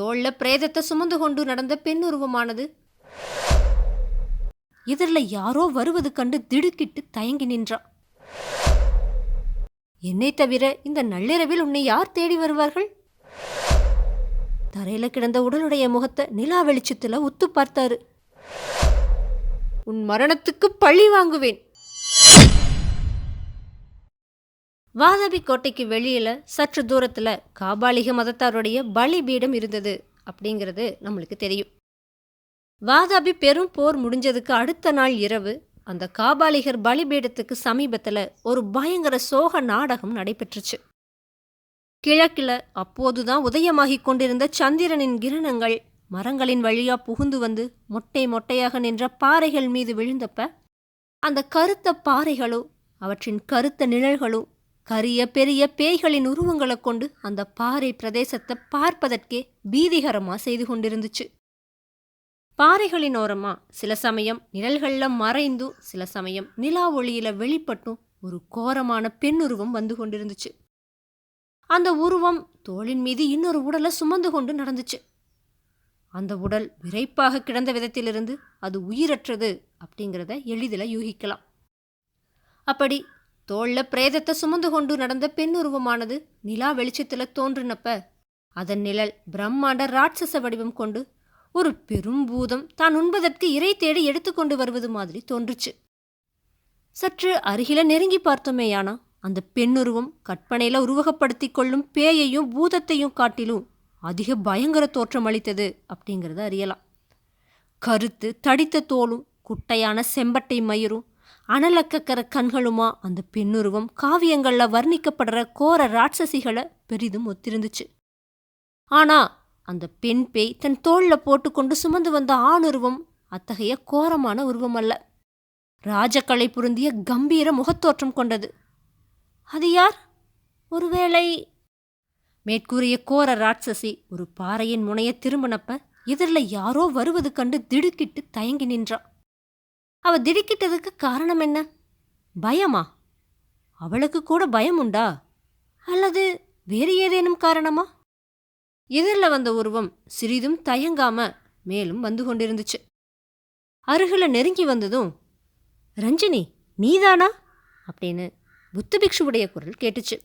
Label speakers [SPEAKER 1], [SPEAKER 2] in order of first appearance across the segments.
[SPEAKER 1] தோள்ல பிரேதத்தை சுமந்து கொண்டு நடந்த பெண் உருவமானது. எதிரில் யாரோ வருவது கண்டு திடுக்கிட்டு தயங்கி நின்றான் என்னை தவிர இந்த நள்ளிரவில் உன்னை யார் தேடி வருவார்கள்? தரையில கிடந்த உடலுடைய முகத்தை நிலா வெளிச்சத்துல உத்து பார்த்தாரு. உன் மரணத்துக்கு பழி வாங்குவேன். வாதாபி கோட்டைக்கு வெளியில் சற்று தூரத்தில் காபாலிக மதத்தாருடைய பலிபீடம் இருந்தது அப்படிங்கிறது நம்மளுக்கு தெரியும். வாதாபி பெரும் போர் முடிஞ்சதுக்கு அடுத்த நாள் இரவு அந்த காபாலிகர் பலிபீடத்துக்கு சமீபத்தில் ஒரு பயங்கர சோக நாடகம் நடைபெற்றுச்சு. கிழக்கில் அப்போதுதான் உதயமாகிக் கொண்டிருந்த சந்திரனின் கிரணங்கள் மரங்களின் வழியா புகுந்து வந்து மொட்டை மொட்டையாக நின்ற பாறைகள் மீது விழுந்தப்ப அந்த கருத்த பாறைகளோ அவற்றின் கருத்த நிழல்களோ கரிய பெரிய பேய்களின் உருவங்களை கொண்டு அந்த பாறை பிரதேசத்தை பார்ப்பதற்கே பீதிகரமாக செய்து கொண்டிருந்துச்சு. பாறைகளின் ஓரமா சில சமயம் நிழல்களில் மறைந்தும் சில சமயம் நிலா ஒளியில வெளிப்பட்டும் ஒரு கோரமான பெண்ணுருவம் வந்து கொண்டிருந்துச்சு. அந்த உருவம் தோளின் மீது இன்னொரு உடலை சுமந்து கொண்டு நடந்துச்சு. அந்த உடல் விரைப்பாக கிடந்த விதத்திலிருந்து அது உயிரற்றது அப்படிங்கிறத எளிதில் யூகிக்கலாம். அப்படி தோள்ல பிரேதத்தை சுமந்து கொண்டு நடந்த பெண் உருவமானது நிலா வெளிச்சத்தில் தோன்றினப்ப அதன் நிழல் பிரம்மாண்ட ராட்சச வடிவம் கொண்டு ஒரு பெரும் பூதம் தான் உண்பதற்கு இறை தேடி எடுத்துக்கொண்டு வருவது மாதிரி தோன்றுச்சு. சற்று அருகில நெருங்கி பார்த்தோமேயானா அந்த பெண்ணுருவம் கற்பனையில உருவகப்படுத்தி கொள்ளும் பேயையும் பூதத்தையும் காட்டிலும் அதிக பயங்கர தோற்றம் அளித்தது அப்படிங்கிறத அறியலாம். கருத்து தடித்த தோலும் குட்டையான செம்பட்டை மயிரும் அனலக்கக்கர கண்களுமா அந்த பெண்ணுருவம் காவியங்களில் வர்ணிக்கப்படுற கோர ராட்சசிகளை பெரிதும் ஒத்திருந்துச்சு. ஆனா அந்த பெண் பேய் தன் தோளில் போட்டுக்கொண்டு சுமந்து வந்த ஆணுருவம் அத்தகைய கோரமான உருவம் அல்ல ராஜக்கலை பொருந்திய கம்பீர முகத்தோற்றம் கொண்டது. அது யார்? ஒருவேளை மேற்கூறிய கோர ராட்சசி ஒரு பாறையின் முனைய திரும்பினப்ப எதிரில் யாரோ வருவது கண்டு திடுக்கிட்டு தயங்கி நின்றான் அவ திடுக்கிட்டதுக்கு காரணம் என்ன? பயமா? அவளுக்கு கூட பயம் உண்டா? அல்லது வேறு ஏதேனும் காரணமா? எதிரில் வந்த உருவம் சிறிதும் தயங்காம மேலும் வந்து கொண்டிருந்துச்சு. அருகில் நெருங்கி வந்ததும் ரஞ்சினி நீதானா? அப்படின்னு புத்த பிக்ஷுவுடைய குரல் கேட்டுச்சு.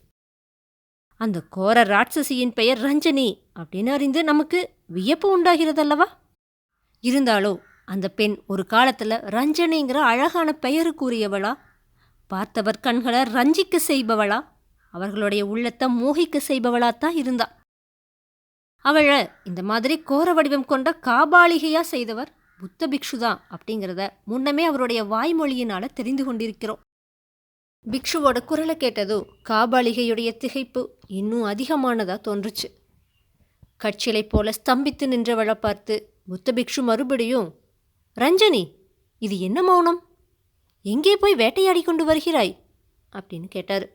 [SPEAKER 1] அந்த கோர ராட்சசியின் பெயர் ரஞ்சனி அப்படின்னு அறிந்து நமக்கு வியப்பு உண்டாகிறதல்லவா? இருந்தாலோ அந்த பெண் ஒரு காலத்தில் ரஞ்சனிங்கிற அழகான பெயருக்குரியவளா பார்த்தவர் கண்களை ரஞ்சிக்க செய்பவளா? அவர்களுடைய உள்ளத்தை மோகிக்க செய்பவளாத்தான் இருந்தா. அவளை இந்த மாதிரி கோர வடிவம் கொண்ட காபாளிகையாக செய்தவர் புத்த பிக்ஷுதான் அப்படிங்கிறத முன்னமே அவருடைய வாய்மொழியினால் தெரிந்து கொண்டிருக்கிறோம். பிக்ஷுவோட குரலை கேட்டதோ காபாலிகையுடைய திகைப்பு இன்னும் அதிகமானதாக தோன்றுச்சு. கட்சிலை போல ஸ்தம்பித்து நின்றவளை பார்த்து புத்த பிக்ஷு மறுபடியும் ரஞ்சனி இது என்ன மௌனம்? எங்கே போய் வேட்டையாடி கொண்டு வருகிறாய்? அப்படின்னு கேட்டார்.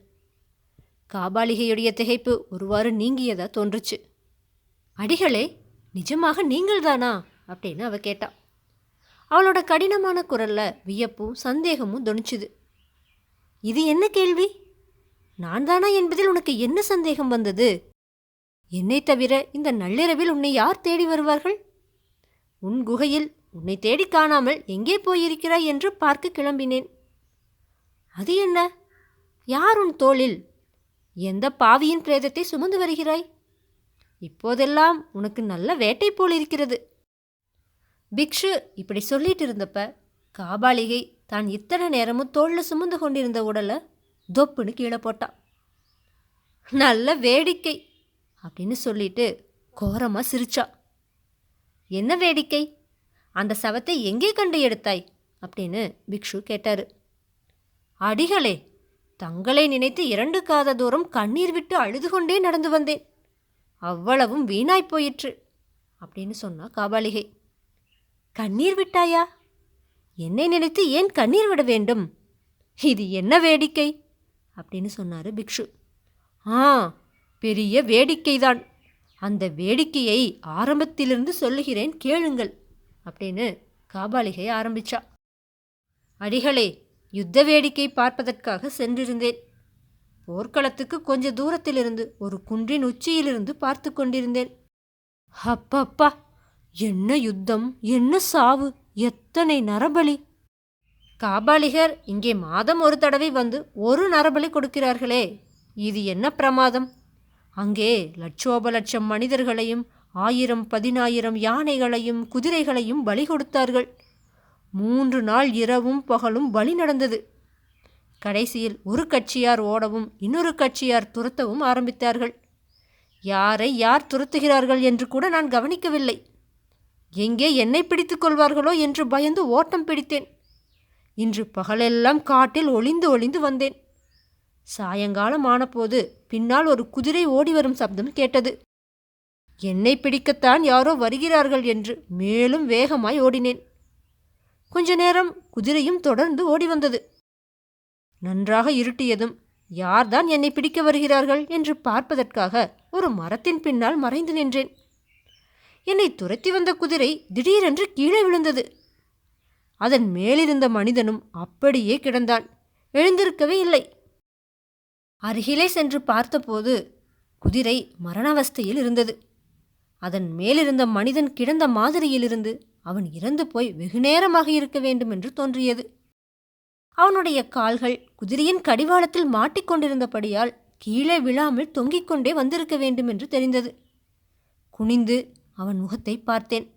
[SPEAKER 1] காபாலிகையுடைய திகைப்பு ஒருவாறு நீங்கியதா தோன்றுச்சு. அடிகளே நிஜமாக நீங்கள்தானா? அப்படின்னு அவ கேட்டா. அவளோட கடினமான குரல்ல வியப்பும் சந்தேகமும் தொனிச்சுது இது என்ன கேள்வி? நான் தானா என்பதில் உனக்கு என்ன சந்தேகம் வந்தது? என்னை தவிர இந்த நள்ளிரவில் உன்னை யார் தேடி வருவார்கள்? உன் குகையில் உன்னை தேடி காணாமல் எங்கே போயிருக்கிறாய் என்று பார்க்க கிளம்பினேன். அது என்ன? யார் உன் தோளில்? எந்த பாவியின் பிரேதத்தை சுமந்து வருகிறாய்? இப்போதெல்லாம் உனக்கு நல்ல வேட்டை போல் இருக்கிறது. பிக்ஷு இப்படி சொல்லிட்டு இருந்தப்ப காபாலிகை தான் இத்தனை நேரமும் தோளில் சுமந்து கொண்டிருந்த உடலை தொப்புன்னு கீழே போட்டான். நல்ல வேடிக்கை அப்படின்னு சொல்லிட்டு கோரமாக சிரிச்சா. என்ன வேடிக்கை? அந்த சவத்தை எங்கே கண்டு எடுத்தாய்? அப்படின்னு பிக்ஷு கேட்டார். அடிகளே தங்களை நினைத்து இரண்டு காத தூரம் கண்ணீர் விட்டு அழுது கொண்டே நடந்து வந்தேன். அவ்வளவும் வீணாய் போயிற்று அப்படின்னு சொன்னா காபாலிகை. கண்ணீர் விட்டாயா? என்னை நினைத்து ஏன் கண்ணீர் விட வேண்டும்? இது என்ன வேடிக்கை? அப்படின்னு சொன்னாரு பிக்ஷு. ஆ பெரிய வேடிக்கைதான். அந்த வேடிக்கையை ஆரம்பத்திலிருந்து சொல்லுகிறேன் கேளுங்கள். அப்படின்னு காபாலிகை ஆரம்பிச்சா. அடிகளே யுத்த வேடிக்கை பார்ப்பதற்காக சென்றிருந்தேன். போர்க்களத்துக்கு கொஞ்ச தூரத்திலிருந்து ஒரு குன்றின் உச்சியிலிருந்து பார்த்து கொண்டிருந்தேன். அப்பப்பா என்ன யுத்தம் என்ன சாவு எத்தனை நரபலி. காபாலிகர் இங்கே மாதம் ஒரு தடவை வந்து ஒரு நரபலி கொடுக்கிறார்களே இது என்ன பிரமாதம். அங்கே லட்சோப லட்சம் மனிதர்களையும் ஆயிரம் பதினாயிரம் யானைகளையும் குதிரைகளையும் பலி கொடுத்தார்கள். மூன்று நாள் இரவும் பகலும் பலி நடந்தது. கடைசியில் ஒரு கட்சியார் ஓடவும் இன்னொரு கட்சியார் துரத்தவும் ஆரம்பித்தார்கள். யாரை யார் துரத்துகிறார்கள் என்று கூட நான் கவனிக்கவில்லை. எங்கே என்னை பிடித்து கொள்வார்களோ என்று பயந்து ஓட்டம் பிடித்தேன். இன்று பகலெல்லாம் காட்டில் ஒளிந்து ஒளிந்து வந்தேன். சாயங்காலம் ஆனபோது பின்னால் ஒரு குதிரை ஓடி வரும் சப்தம் கேட்டது. என்னை பிடிக்கத்தான் யாரோ வருகிறார்கள் என்று மேலும் வேகமாய் ஓடினேன். கொஞ்ச நேரம் குதிரையும் தொடர்ந்து ஓடி வந்தது. நன்றாக இருட்டியதும் யார்தான் என்னை பிடிக்க வருகிறார்கள் என்று பார்ப்பதற்காக ஒரு மரத்தின் பின்னால் மறைந்து நின்றேன். என்னை துரத்தி வந்த குதிரை திடீரென்று கீழே விழுந்தது. அதன் மேலிருந்த மனிதனும் அப்படியே கிடந்தான். எழுந்திருக்கவே இல்லை. அருகிலே சென்று பார்த்தபோது குதிரை மரணாவஸ்தையில் இருந்தது. அதன் மேலிருந்த மனிதன் கிடந்த மாதிரியிலிருந்து அவன் இறந்து போய் வெகுநேரமாக இருக்க வேண்டும் என்று தோன்றியது. அவனுடைய கால்கள் குதிரையின் கடிவாளத்தில் மாட்டிக்கொண்டிருந்தபடியால் கீழே விழாமல் தொங்கிக் கொண்டே வந்திருக்க வேண்டும் என்று தெரிந்தது. குனிந்து அவன் முகத்தை பார்த்தேன்.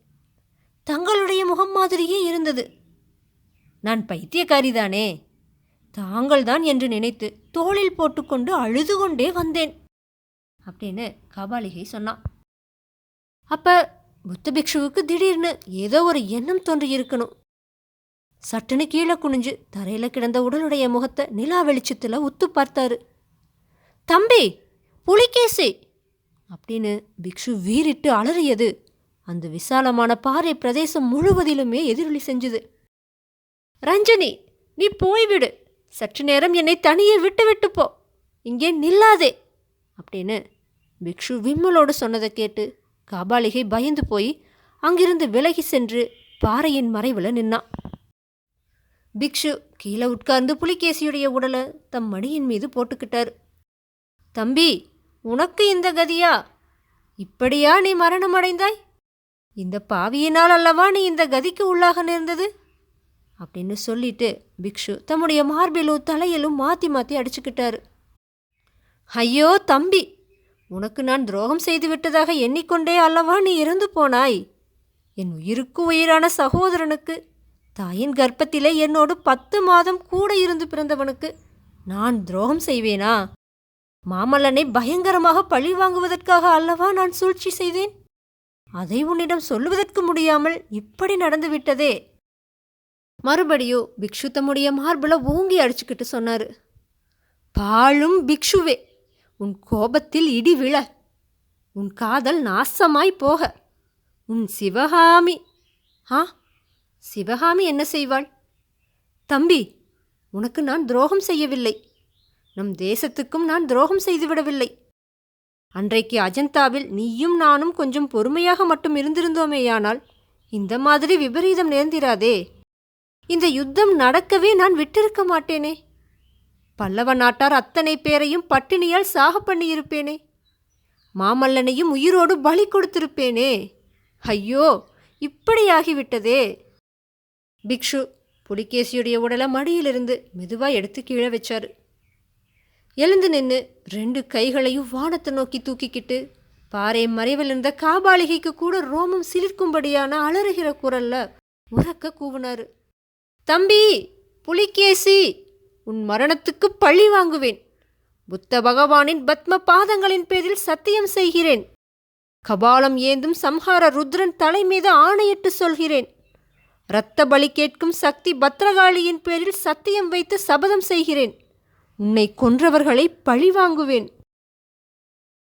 [SPEAKER 1] தங்களுடைய முகம் மாதிரியே இருந்தது. நான் பைத்தியக்காரிதானே தாங்கள்தான் என்று நினைத்து தோளில் போட்டுக்கொண்டு அழுது கொண்டே வந்தேன். அப்படின்னு கபாலிகை சொன்னான். அப்ப புத்த பிக்ஷுவுக்கு திடீர்னு ஏதோ ஒரு எண்ணம் தோன்றி இருக்கணும் சட்டுன்னு கீழே குனிஞ்சு தரையில கிடந்த உடலுடைய முகத்தை நிலா வெளிச்சத்துல உத்து பார்த்தாரு. தம்பி புலிகேசி! அப்படின்னு பிக்ஷு வீறிட்டு அலறியது. அந்த விசாலமான பாறை பிரதேசம் முழுவதிலுமே எதிரொலி செஞ்சுது. ரஞ்சனி நீ போய்விடு சற்று நேரம் என்னை தனியே விட்டு விட்டு போ. இங்கே நில்லாதே. அப்படின்னு பிக்ஷு விம்மலோடு சொன்னதை கேட்டு காபாலிகை பயந்து போய் அங்கிருந்து விலகி சென்று பாறையின் மறைவில் நின்னான். பிக்ஷு கீழே உட்கார்ந்து புலிகேசியுடைய உடலை தம் மடியின் மீது போட்டுக்கிட்டார். தம்பி உனக்கு இந்த கதியா? இப்படியா நீ மரணம் அடைந்தாய்? இந்த பாவியினால் அல்லவா நீ இந்த கதிக்கு உள்ளாக நேர்ந்தது? அப்படின்னு சொல்லிட்டு பிக்ஷு தம்முடைய மார்பிலும் தலையிலும் மாற்றி மாற்றி அடிச்சுக்கிட்டாரு. ஐயோ தம்பி உனக்கு நான் துரோகம் செய்து விட்டதாக எண்ணிக்கொண்டே அல்லவா நீ இறந்து போனாய்? என் உயிருக்கு உயிரான சகோதரனுக்கு தாயின் கர்ப்பத்திலே என்னோடு பத்து மாதம் கூட இருந்து பிறந்தவனுக்கு நான் துரோகம் செய்வேனா? மாமல்லனை பயங்கரமாக பழி வாங்குவதற்காக அல்லவா நான் சூழ்ச்சி செய்தேன்? அதை உன்னிடம் சொல்லுவதற்கு முடியாமல் இப்படி நடந்துவிட்டதே மறுபடியும் பிக்ஷு தம்முடைய மார்பில் ஓங்கி அடிச்சுக்கிட்டு சொன்னாரு. பாழும் பிக்ஷுவே! உன் கோபத்தில் இடி விழ. உன் காதல் நாசமாய் போக. உன் சிவகாமி. ஆ? சிவகாமி என்ன செய்வாள்? தம்பி உனக்கு நான் துரோகம் செய்யவில்லை. நம் தேசத்துக்கும் நான் துரோகம் செய்துவிடவில்லை. அன்றைக்கு அஜந்தாவில் நீயும் நானும் கொஞ்சம் பொறுமையாக மட்டும் இருந்திருந்தோமேயானால் இந்த மாதிரி விபரீதம் நேர்ந்திராதே. இந்த யுத்தம் நடக்கவே நான் விட்டிருக்க மாட்டேனே. பல்லவ நாட்டார் அத்தனை பேரையும் பட்டினியால் சாக பண்ணியிருப்பேனே. மாமல்லனையும் உயிரோடு பலி கொடுத்திருப்பேனே. ஐயோ இப்படியாகிவிட்டதே. பிக்ஷு புலிகேசியுடைய உடலை மடியிலிருந்து மெதுவாக எடுத்து கீழே வச்சார். எழுந்து நின்று ரெண்டு கைகளையும் வானத்தை நோக்கி தூக்கிக்கிட்டு பாறை மறைவில் இருந்த காபாலிகைக்கு கூட ரோமம் சிலிர்க்கும்படியான அலறுகிற குரல்ல உறக்க கூவினாரு. தம்பி புலிகேசி! உன் மரணத்துக்கு பழி வாங்குவேன். புத்த பகவானின் பத்ம பாதங்களின் பேரில் சத்தியம் செய்கிறேன். கபாலம் ஏந்தும் சம்ஹார ருத்ரன் தலை மீது ஆணையிட்டு சொல்கிறேன். இரத்த பலி கேட்கும் சக்தி பத்ரகாளியின் பேரில் சத்தியம் வைத்து சபதம் செய்கிறேன். உன்னை கொன்றவர்களை பழி வாங்குவேன்.